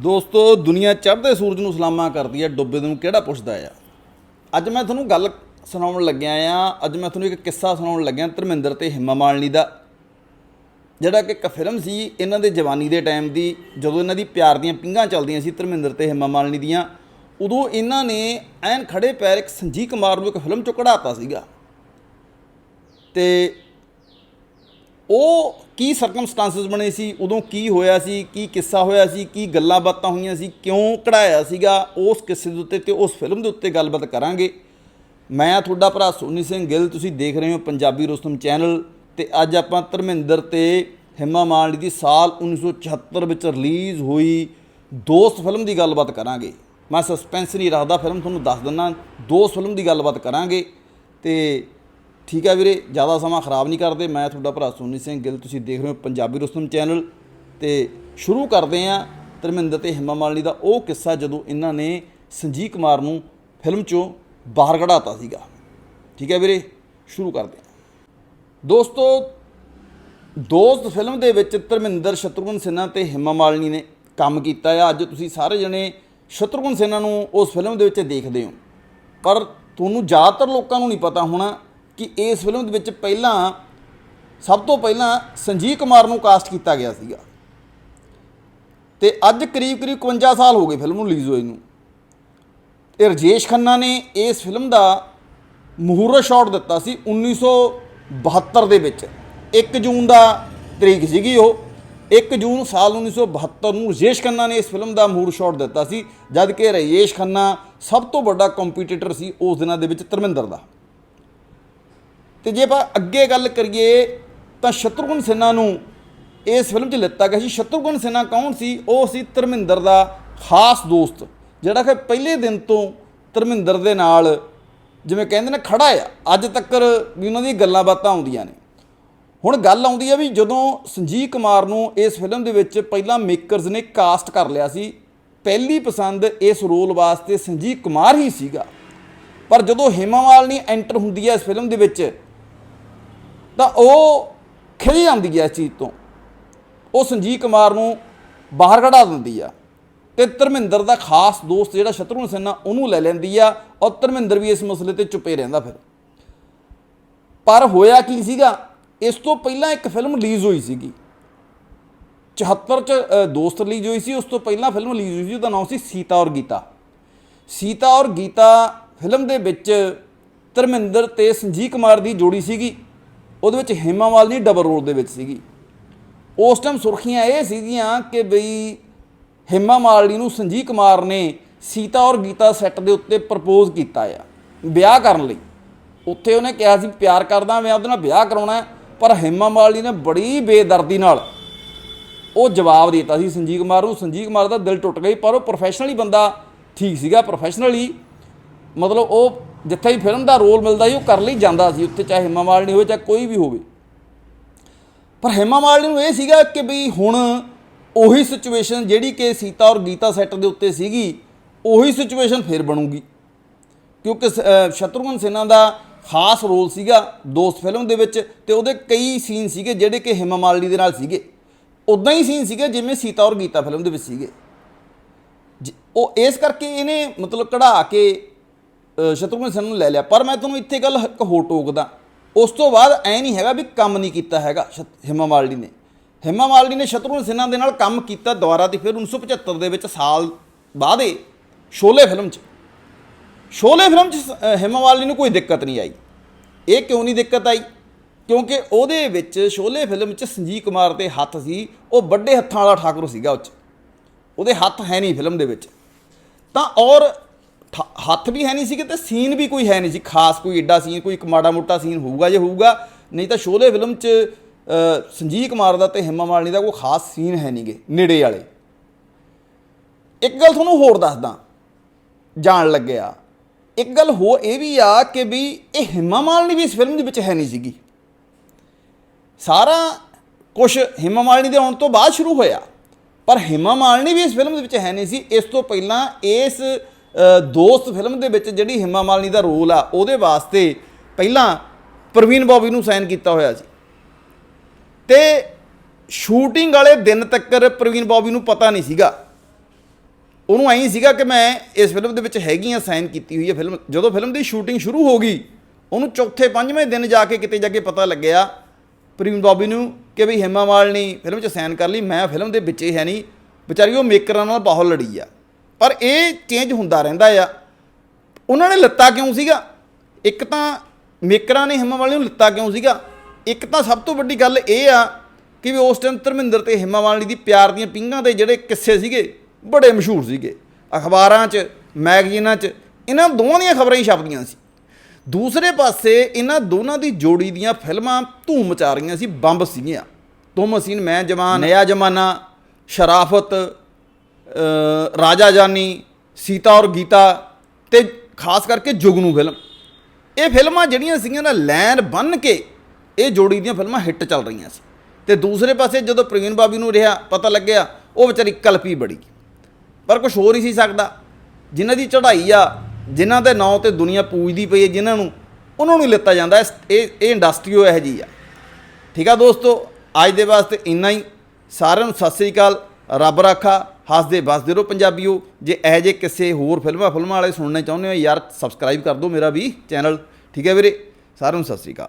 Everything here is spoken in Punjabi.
ਦੋਸਤੋ, ਦੁਨੀਆ ਚੜ੍ਹਦੇ ਸੂਰਜ ਨੂੰ ਸਲਾਮਾਂ ਕਰਦੀ ਹੈ, ਡੁੱਬੇ ਨੂੰ ਕਿਹੜਾ ਪੁੱਛਦਾ ਆ? ਅੱਜ ਮੈਂ ਤੁਹਾਨੂੰ ਗੱਲ ਸੁਣਾਉਣ ਲੱਗਿਆ ਆ, ਅੱਜ ਮੈਂ ਤੁਹਾਨੂੰ ਇੱਕ ਕਿੱਸਾ ਸੁਣਾਉਣ ਲੱਗਿਆ ਧਰਮਿੰਦਰ ਤੇ ਹਿੰਮਾ ਮਾਲਨੀ ਦਾ। ਜਿਹੜਾ ਕਿ ਇੱਕ ਫਿਲਮ ਸੀ, ਇਹਨਾਂ ਦੇ ਜਵਾਨੀ ਦੇ ਟਾਈਮ ਦੀ, ਜਦੋਂ ਇਹਨਾਂ ਦੀ ਪਿਆਰ ਦੀਆਂ ਪਿੰਗਾਂ ਚੱਲਦੀਆਂ ਸੀ ਧਰਮਿੰਦਰ ਤੇ ਹਿੰਮਾ ਮਾਲਨੀ ਦੀਆਂ, ਉਦੋਂ ਇਹਨਾਂ ਨੇ ਐਨ ਖੜੇ ਪੈਰ ਇੱਕ ਸੰਜੀਵ ਕੁਮਾਰ ਨੂੰ ਇੱਕ ਫਿਲਮ ਚੋਂ ਕਢਾਤਾ ਸੀਗਾ। ਤੇ ਉਹ ਕੀ ਸਰਕਮਸਟੈਂਸਸ ਬਣੇ ਸੀ, ਉਦੋਂ ਕੀ ਹੋਇਆ ਸੀ, ਕੀ ਕਿੱਸਾ ਹੋਇਆ ਸੀ, ਕੀ ਗੱਲਾਂ ਬਾਤਾਂ ਹੋਈਆਂ ਸੀ, ਕਿਉਂ ਕਢਾਇਆ ਸੀਗਾ, ਉਸ ਕਿੱਸੇ ਦੇ ਉੱਤੇ ਤੇ ਉਸ ਫਿਲਮ ਦੇ ਉੱਤੇ ਗੱਲਬਾਤ ਕਰਾਂਗੇ। ਮੈਂ, ਤੁਹਾਡਾ ਭਰਾ ਸੋਨੀ ਸਿੰਘ ਗਿੱਲ, ਤੁਸੀਂ ਦੇਖ ਰਹੇ ਹੋ ਪੰਜਾਬੀ ਰੁਸਤਮ ਚੈਨਲ ਤੇ ਅੱਜ ਆਪਾਂ ਧਰਮਿੰਦਰ ਤੇ ਹਿੰਮਾ ਮਾਲਨੀ ਦੀ ਸਾਲ 1976 ਵਿੱਚ ਰਿਲੀਜ਼ ਹੋਈ ਦੋਸਤ ਫਿਲਮ ਦੀ ਗੱਲਬਾਤ ਕਰਾਂਗੇ। ਮੈਂ ਸਸਪੈਂਸ ਨਹੀਂ ਰੱਖਦਾ ਫਿਲਮ ਤੁਹਾਨੂੰ ਦੱਸ ਦਿੰਦਾ, ਦੋਸਤ ਫਿਲਮ ਦੀ ਗੱਲਬਾਤ ਕਰਾਂਗੇ ਤੇ ਠੀਕ ਹੈ ਵੀਰੇ, ਜ਼ਿਆਦਾ ਸਮਾਂ ਖਰਾਬ ਨਹੀਂ ਕਰਦੇ। ਮੈਂ ਤੁਹਾਡਾ ਭਰਾ ਸੋਨੀ ਸਿੰਘ ਗਿੱਲ, ਤੁਸੀਂ ਦੇਖ ਰਹੇ ਹੋ ਪੰਜਾਬੀ ਰੁਸਤਮ ਚੈਨਲ। ਤੇ ਸ਼ੁਰੂ ਕਰਦੇ ਹਾਂ ਧਰਮਿੰਦਰ ਤੇ ਹਿੰਮਾ ਮਾਲਨੀ ਦਾ ਉਹ ਕਿੱਸਾ ਜਦੋਂ ਇਹਨਾਂ ਨੇ ਸੰਜੀਵ ਕੁਮਾਰ ਨੂੰ ਫਿਲਮ ਚੋਂ ਬਾਹਰ ਕਢਾਤਾ ਸੀਗਾ। ਠੀਕ ਹੈ ਵੀਰੇ, ਸ਼ੁਰੂ ਕਰਦੇ ਹਾਂ। ਦੋਸਤੋ, ਦੋਸਤ ਫਿਲਮ ਦੇ ਵਿੱਚ ਧਰਮਿੰਦਰ, ਸ਼ਤਰੂਘਨ ਸਿਨਹਾ ਤੇ ਹਿੰਮਾ ਮਾਲਨੀ ਨੇ ਕੰਮ ਕੀਤਾ ਆ। ਅੱਜ ਤੁਸੀਂ ਸਾਰੇ ਜਣੇ ਸ਼ਤਰੂਘਨ ਸਿਨਹਾ ਨੂੰ ਉਸ ਫਿਲਮ ਦੇ ਵਿੱਚ ਦੇਖਦੇ ਹੋ। ਪਰ ਤੁਹਾਨੂੰ ਜ਼ਿਆਦਾਤਰ ਲੋਕਾਂ ਨੂੰ ਨਹੀਂ ਪਤਾ ਹੋਣਾ ਕਿ ਇਸ ਫਿਲਮ ਦੇ ਵਿੱਚ ਪਹਿਲਾਂ, ਸਭ ਤੋਂ ਪਹਿਲਾਂ ਸੰਜੀਵ ਕੁਮਾਰ ਨੂੰ ਕਾਸਟ ਕੀਤਾ ਗਿਆ ਸੀਗਾ। ਤੇ ਅੱਜ ਕਰੀਬ ਕਰੀਬ 51 ਸਾਲ ਹੋ ਗਏ ਫਿਲਮ ਨੂੰ ਰਿਲੀਜ਼ ਹੋਏ ਨੂੰ। ਤੇ ਰਜੇਸ਼ ਖੰਨਾ ਨੇ ਇਸ ਫਿਲਮ ਦਾ ਮਹੂਰਤ ਸ਼ਾਟ ਦਿੱਤਾ ਸੀ 1972 ਦੇ ਵਿੱਚ। 1 ਜੂਨ ਦਾ ਤਰੀਕ ਸੀਗੀ ਉਹ। 1 ਜੂਨ ਸਾਲ 1972 ਨੂੰ ਰਜੇਸ਼ ਖੰਨਾ ਨੇ ਇਸ ਫਿਲਮ ਦਾ ਮਹੂਰਤ ਸ਼ਾਟ ਦਿੱਤਾ ਸੀ ਜਦ ਕਿ ਰਜੇਸ਼ ਖੰਨਾ ਸਭ ਤੋਂ ਵੱਡਾ ਕੰਪੀਟੀਟਰ ਸੀ ਉਸ ਦਿਨਾਂ ਦੇ ਵਿੱਚ ਧਰਮਿੰਦਰ ਦਾ। ਤੇ ਜੇ ਆਪਾਂ ਅੱਗੇ ਗੱਲ ਕਰੀਏ ਤਾਂ ਸ਼ਤਰੂਘਨ ਸਿਨਹਾ ਨੂੰ ਇਸ ਫਿਲਮ 'ਚ ਲਿੱਤਾ ਗਿਆ ਸੀ। ਸ਼ਤਰੂਘਨ ਸਿਨਹਾ ਕੌਣ ਸੀ? ਉਹ ਸੀ ਧਰਮਿੰਦਰ ਦਾ ਖਾਸ ਦੋਸਤ, ਜਿਹੜਾ ਕਿ ਪਹਿਲੇ ਦਿਨ ਤੋਂ ਧਰਮਿੰਦਰ ਦੇ ਨਾਲ ਜਿਵੇਂ ਕਹਿੰਦੇ ਨੇ ਖੜਾ ਆ। ਅੱਜ ਤੱਕ ਵੀ ਉਹਨਾਂ ਦੀ ਗੱਲਾਂ ਬਾਤਾਂ ਆਉਂਦੀਆਂ ਨੇ। ਹੁਣ ਗੱਲ ਆਉਂਦੀ ਆ ਵੀ ਜਦੋਂ ਸੰਜੀਵ ਕੁਮਾਰ ਨੂੰ ਇਸ ਫਿਲਮ ਦੇ ਵਿੱਚ ਪਹਿਲਾਂ ਮੇਕਰਸ ਨੇ ਕਾਸਟ ਕਰ ਲਿਆ ਸੀ, ਪਹਿਲੀ ਪਸੰਦ ਇਸ ਰੋਲ ਵਾਸਤੇ ਸੰਜੀਵ ਕੁਮਾਰ ਹੀ ਸੀਗਾ। ਪਰ ਜਦੋਂ ਹਿਮਾ ਮਾਲਨੀ ਐਂਟਰ ਹੁੰਦੀ ਹੈ ਇਸ ਫਿਲਮ ਦੇ ਵਿੱਚ ਤਾਂ ਉਹ ਖਿਲ ਜਾਂਦੀ ਹੈ ਇਸ ਚੀਜ਼ ਤੋਂ। ਉਹ ਸੰਜੀਵ ਕੁਮਾਰ ਨੂੰ ਬਾਹਰ ਕਢਾ ਦਿੰਦੀ ਆ ਤੇ ਧਰਮਿੰਦਰ ਦਾ ਖਾਸ ਦੋਸਤ ਜਿਹੜਾ ਸ਼ਤਰੂਘਨ ਸਿਨਹਾ ਉਹਨੂੰ ਲੈ ਲੈਂਦੀ ਆ ਔਰ ਧਰਮਿੰਦਰ ਵੀ ਇਸ ਮਸਲੇ ਤੇ ਚੁੱਪੇ ਰਹਿੰਦਾ ਫਿਰ। ਪਰ ਹੋਇਆ ਕੀ ਸੀਗਾ, ਇਸ ਤੋਂ ਪਹਿਲਾਂ ਇੱਕ ਫਿਲਮ ਰਿਲੀਜ਼ ਹੋਈ ਸੀਗੀ। 74 ਚ ਦੋਸਤ ਰਿਲੀਜ਼ ਹੋਈ ਸੀ, ਉਸ ਤੋਂ ਪਹਿਲਾਂ ਫਿਲਮ ਰਿਲੀਜ਼ ਹੋਈ ਸੀ, ਉਹਦਾ ਨਾਮ ਸੀ ਸੀਤਾ ਔਰ ਗੀਤਾ। ਸੀਤਾ ਔਰ ਗੀਤਾ ਫਿਲਮ ਦੇ ਵਿੱਚ ਧਰਮਿੰਦਰ ਤੇ ਸੰਜੀਵ ਕੁਮਾਰ ਦੀ ਜੋੜੀ ਸੀਗੀ। ਉਹਦੇ ਵਿੱਚ ਹਿਮਾ ਮਾਲਨੀ ਡਬਲ ਰੋਲ ਦੇ ਵਿੱਚ ਸੀਗੀ। ਉਸ ਟਾਈਮ ਸੁਰਖੀਆਂ ਇਹ ਸੀਗੀਆਂ ਕਿ ਬਈ ਹੇਮਾ ਮਾਲਨੀ ਨੂੰ ਸੰਜੀਵ ਕੁਮਾਰ ਨੇ ਸੀਤਾ ਔਰ ਗੀਤਾ ਸੈੱਟ ਦੇ ਉੱਤੇ ਪ੍ਰਪੋਜ਼ ਕੀਤਾ ਆ, ਵਿਆਹ ਕਰਨ ਲਈ। ਉੱਥੇ ਉਹਨੇ ਕਿਹਾ ਸੀ, ਪਿਆਰ ਕਰਦਾ ਮੈਂ, ਉਹਦੇ ਨਾਲ ਵਿਆਹ ਕਰਾਉਣਾ ਪਰ ਹੇਮਾ ਮਾਲਨੀ ਨੇ ਬੜੀ ਬੇਦਰਦੀ ਨਾਲ ਉਹ ਜਵਾਬ ਦਿੱਤਾ ਸੀ ਸੰਜੀਵ ਕੁਮਾਰ ਨੂੰ। ਸੰਜੀਵ ਕੁਮਾਰ ਦਾ ਦਿਲ ਟੁੱਟ ਗਈ ਪਰ ਉਹ ਪ੍ਰੋਫੈਸ਼ਨਲੀ ਬੰਦਾ, ਠੀਕ ਸੀਗਾ ਪ੍ਰੋਫੈਸ਼ਨਲੀ ਮਤਲਬ ਉਹ ਜਿੱਥੇ ਵੀ ਫਿਲਮ ਦਾ ਰੋਲ ਮਿਲਦਾ ਸੀ, ਉਹ ਕਰ ਲਈ ਜਾਂਦਾ ਸੀ ਉੱਥੇ, ਚਾਹੇ ਹਿਮਾ ਮਾਲਨੀ ਹੋਵੇ, ਚਾਹੇ ਕੋਈ ਵੀ ਹੋਵੇ। ਪਰ ਹਿਮਾ ਮਾਲਨੀ ਨੂੰ ਇਹ ਸੀਗਾ ਕਿ ਵੀ ਹੁਣ ਉਹੀ ਸਿਚੁਏਸ਼ਨ ਜਿਹੜੀ ਕਿ ਸੀਤਾ ਔਰ ਗੀਤਾ ਸੈੱਟ ਦੇ ਉੱਤੇ ਸੀਗੀ, ਉਹੀ ਸਿਚੁਏਸ਼ਨ ਫੇਰ ਬਣੂਗੀ। ਕਿਉਂਕਿ ਸ- ਅਹ, ਸ਼ਤਰੂਘਨ ਸਿਨਹਾ ਦਾ ਖਾਸ ਰੋਲ ਸੀਗਾ ਦੋਸਤ ਫਿਲਮ ਦੇ ਵਿੱਚ ਤੇ ਉਹਦੇ ਕਈ ਸੀਨ ਸੀਗੇ ਜਿਹੜੇ ਕਿ ਹਿਮਾ ਮਾਲਨੀ ਦੇ ਨਾਲ ਸੀਗੇ। ਉਦਾਂ ਹੀ ਸੀਨ ਸੀਗੇ ਜਿਵੇਂ ਸੀਤਾ ਔਰ ਗੀਤਾ ਫਿਲਮ ਦੇ ਵਿੱਚ ਸੀਗੇ। ਜ- ਉਹ ਇਸ ਕਰਕੇ ਇਹਨੇ ਮਤਲਬ ਕਢਾ ਕੇ ਸ਼ਤਰੂਘਨ ਸਿਨਹਾ ਨੂੰ ਲੈ ਲਿਆ। ਪਰ ਮੈਂ ਤੁਹਾਨੂੰ ਇੱਥੇ ਗੱਲ ਇੱਕ ਹੋਰ ਟੋਕਦਾ। ਉਸ ਤੋਂ ਬਾਅਦ ਐ ਨਹੀਂ ਹੈਗਾ ਵੀ ਕੰਮ ਨਹੀਂ ਕੀਤਾ ਹੈਗਾ ਸ਼ਤ- ਹਿਮਾ ਮਾਲਨੀ ਨੇ। ਹਿਮਾ ਮਾਲਨੀ ਨੇ ਸ਼ਤਰੂਘਨ ਸਿਨਹਾ ਦੇ ਨਾਲ ਕੰਮ ਕੀਤਾ ਦੁਬਾਰਾ ਤੇ ਫਿਰ 1975 ਦੇ ਵਿੱਚ ਸਾਲ ਬਾਅਦ ਏ ਸ਼ੋਲੇ ਫਿਲਮ 'ਚ। ਸ਼ੋਲੇ ਫਿਲਮ 'ਚ ਸ- ਅ, ਹਿਮਾ ਮਾਲਨੀ ਨੂੰ ਕੋਈ ਦਿੱਕਤ ਨਹੀਂ ਆਈ। ਇਹ ਕਿਉਂ ਨਹੀਂ ਦਿੱਕਤ ਆਈ? ਕਿਉਂਕਿ ਉਹਦੇ ਵਿੱਚ ਸ਼ੋਲੇ ਫਿਲਮ 'ਚ ਸੰਜੀਵ ਕੁਮਾਰ ਦੇ ਹੱਥ ਸੀ ਉਹ ਵੱਡੇ ਹੱਥਾਂ ਵਾਲਾ ਠਾਕੁਰ ਸੀਗਾ ਉਹ 'ਚ। ਉਹਦੇ ਹੱਥ ਹੈ ਨਹੀਂ ਫਿਲਮ ਦੇ ਵਿੱਚ। ਤਾਂ ਔਰ ਹੱਥ ਵੀ ਹੈ ਨਹੀਂ ਸੀ ਤੇ ਸੀਨ ਵੀ ਕੋਈ ਹੈ ਨਹੀਂ ਸੀ। ਖਾਸ ਕੋਈ ਏਡਾ ਸੀਨ, ਕੋਈ ਇੱਕ ਮਾੜਾ ਮੋਟਾ ਸੀਨ ਹੋਊਗਾ ਜੇ ਹੋਊਗਾ। ਨਹੀਂ ਤਾਂ ਸ਼ੋਲੇ ਫਿਲਮ 'ਚ ਸੰਜੀਵ ਕੁਮਾਰ ਦਾ ਤੇ ਹਿਮਾ ਮਾਲਨੀ ਦਾ ਕੋਈ ਖਾਸ ਸੀਨ ਹੈ ਨਹੀਂਗੇ, ਨੇੜੇ ਵਾਲੇ। ਇੱਕ ਗੱਲ ਤੁਹਾਨੂੰ ਹੋਰ ਦੱਸਦਾ, ਜਾਣ ਲੱਗਿਆ। ਇੱਕ ਗੱਲ ਹੋ ਇਹ ਵੀ ਆ ਕਿ ਵੀ ਇਹ ਹਿਮਾ ਮਾਲਨੀ ਵੀ ਇਸ ਫਿਲਮ ਦੇ ਵਿੱਚ ਹੈ ਨਹੀਂ ਸੀਗੀ। ਸਾਰਾ ਕੁਝ ਹਿਮਾ ਮਾਲਨੀ ਦੇ ਆਉਣ ਤੋਂ ਬਾਅਦ ਸ਼ੁਰੂ ਹੋਇਆ। ਪਰ ਹਿਮਾ ਮਾਲਨੀ ਵੀ ਇਸ ਫਿਲਮ ਦੇ ਵਿੱਚ ਹੈ ਨਹੀਂ ਸੀ। ਇਸ ਤੋਂ ਪਹਿਲਾਂ ਇਸ ਦੋਸਤ ਫਿਲਮ ਦੇ ਵਿੱਚ ਜਿਹੜੀ ਹਿਮਾ ਮਾਲਨੀ ਦਾ ਰੋਲ ਆ, ਉਹਦੇ ਵਾਸਤੇ ਪਹਿਲਾਂ ਪ੍ਰਵੀਨ ਬੌਬੀ ਨੂੰ ਸਾਈਨ ਕੀਤਾ ਹੋਇਆ ਸੀ। ਤੇ ਸ਼ੂਟਿੰਗ ਵਾਲੇ ਦਿਨ ਤੱਕ ਪ੍ਰਵੀਨ ਬੌਬੀ ਨੂੰ ਪਤਾ ਨਹੀਂ ਸੀਗਾ। ਉਹਨੂੰ ਐਂ ਸੀਗਾ ਕਿ ਮੈਂ ਇਸ ਫਿਲਮ ਦੇ ਵਿੱਚ ਹੈਗੀ ਆ, ਸਾਈਨ ਕੀਤੀ ਹੋਈ ਹੈ ਫਿਲਮ। ਜਦੋਂ ਫਿਲਮ ਦੀ ਸ਼ੂਟਿੰਗ ਸ਼ੁਰੂ ਹੋ ਗਈ, ਉਹਨੂੰ ਚੌਥੇ ਪੰਜਵੇਂ ਦਿਨ ਜਾ ਕੇ ਕਿਤੇ ਜਾ ਕੇ ਪਤਾ ਲੱਗਿਆ, ਪ੍ਰਵੀਨ ਬਾਬੀ ਨੂੰ ਕਿ ਵੀ ਹਿਮਾ ਮਾਲਨੀ ਫਿਲਮ 'ਚ ਸਾਈਨ ਕਰ ਲਈ, ਮੈਂ ਫਿਲਮ ਦੇ ਵਿੱਚ ਹੀ ਹੈ ਨਹੀਂ। ਵਿਚਾਰੀ ਉਹ ਮੇਕਰਾਂ ਨਾਲ ਬਹੁਤ ਲੜੀ ਆ। ਪਰ ਇਹ ਚੇਂਜ ਹੁੰਦਾ ਰਹਿੰਦਾ ਆ। ਉਹਨਾਂ ਨੇ ਲੱਤਾ ਕਿਉਂ ਸੀਗਾ? ਇੱਕ ਤਾਂ ਮੇਕਰਾਂ ਨੇ ਹਿਮਾ ਵਾਲੀ ਨੂੰ ਲੱਤਾ ਕਿਉਂ ਸੀਗਾ? ਇੱਕ ਤਾਂ ਸਭ ਤੋਂ ਵੱਡੀ ਗੱਲ ਇਹ ਆ ਕਿ ਵੀ ਉਸ ਟਾਈਮ ਧਰਮਿੰਦਰ ਤੇ ਹਿਮਾ ਵਾਲੀ ਦੀ ਪਿਆਰ ਦੀਆਂ ਪਿੰਗਾਂ ਦੇ ਜਿਹੜੇ ਕਿੱਸੇ ਸੀਗੇ, ਬੜੇ ਮਸ਼ਹੂਰ ਸੀਗੇ। ਅਖਬਾਰਾਂ 'ਚ, ਮੈਗਜ਼ੀਨਾਂ 'ਚ, ਇਹਨਾਂ ਦੋਵਾਂ ਦੀਆਂ ਖਬਰਾਂ ਹੀ ਛਪਦੀਆਂ ਸੀ। ਦੂਸਰੇ ਪਾਸੇ ਇਹਨਾਂ ਦੋਨਾਂ ਦੀ ਜੋੜੀ ਦੀਆਂ ਫਿਲਮਾਂ ਧੂਮ ਮਚਾ ਰਹੀਆਂ ਸੀ, ਬੰਬ ਸੀਗੀਆਂ। ਤੁਮ ਹਸੀਨ ਮੈਂ ਜਵਾਨ। ਨਿਆ ਜਮਾਨਾ, ਸ਼ਰਾਫਤ ਰਾਜਾ ਜਾਨੀ, ਸੀਤਾ ਔਰ ਗੀਤਾ ਤੇ ਖਾਸ ਕਰਕੇ ਜੁਗਨੂ ਫਿਲਮ ਇਹ ਫਿਲਮਾਂ ਜਿਹੜੀਆਂ ਸੀਗੀਆਂ ਨਾ ਲੈਨ ਬੰਨ ਕੇ ਇਹ ਜੋੜੀ ਦੀਆਂ ਫਿਲਮਾਂ ਹਿੱਟ ਚੱਲ ਰਹੀਆਂ ਸੀ। ਤੇ ਦੂਸਰੇ ਪਾਸੇ ਜਦੋਂ ਪ੍ਰਵੀਨ ਬਾਬੀ ਨੂੰ ਰਿਹਾ, ਪਤਾ ਲੱਗਿਆ, ਉਹ ਵਿਚਾਰੀ ਕਲਪੀ ਬੜੀ। ਪਰ ਕੁਝ ਹੋ ਹੀ ਸੀ ਸਕਦਾ। ਜਿਨ੍ਹਾਂ ਦੀ ਚੜ੍ਹਾਈ ਆ, ਜਿਨ੍ਹਾਂ ਦੇ ਨਾਂ ਤੇ ਦੁਨੀਆ ਪੂਜਦੀ ਪਈ ਹੈ, ਜਿਨ੍ਹਾਂ ਨੂੰ, ਉਹਨਾਂ ਨੂੰ ਲਿੱਤਾ ਜਾਂਦਾ। ਇਸ- ਇਹ ਇਹ ਇੰਡਸਟਰੀ ਉਹ ਇਹੋ ਜਿਹੀ ਆ। ਠੀਕ ਆ ਦੋਸਤੋ, ਅੱਜ ਦੇ ਵਾਸਤੇ ਇੰਨਾ ਹੀ। ਸਾਰਿਆਂ ਨੂੰ ਸਤਿ ਸ੍ਰੀ ਅਕਾਲ। ਰੱਬ ਰਾਖਾ, ਹੱਸਦੇ ਵਸਦੇ ਰਹੋ ਪੰਜਾਬੀਓ। ਜੇ ਇਹੋ ਜਿਹੇ ਕਿਸੇ ਹੋਰ ਫਿਲਮਾਂ ਫਿਲਮਾਂ ਵਾਲੇ ਸੁਣਨੇ ਚਾਹੁੰਦੇ ਹੋ, ਯਾਰ ਸਬਸਕ੍ਰਾਈਬ ਕਰ ਦਿਓ ਮੇਰਾ ਵੀ ਚੈਨਲ। ਠੀਕ ਹੈ ਵੀਰੇ, ਸਾਰਿਆਂ ਨੂੰ ਸਤਿ ਸ੍ਰੀ ਅਕਾਲ।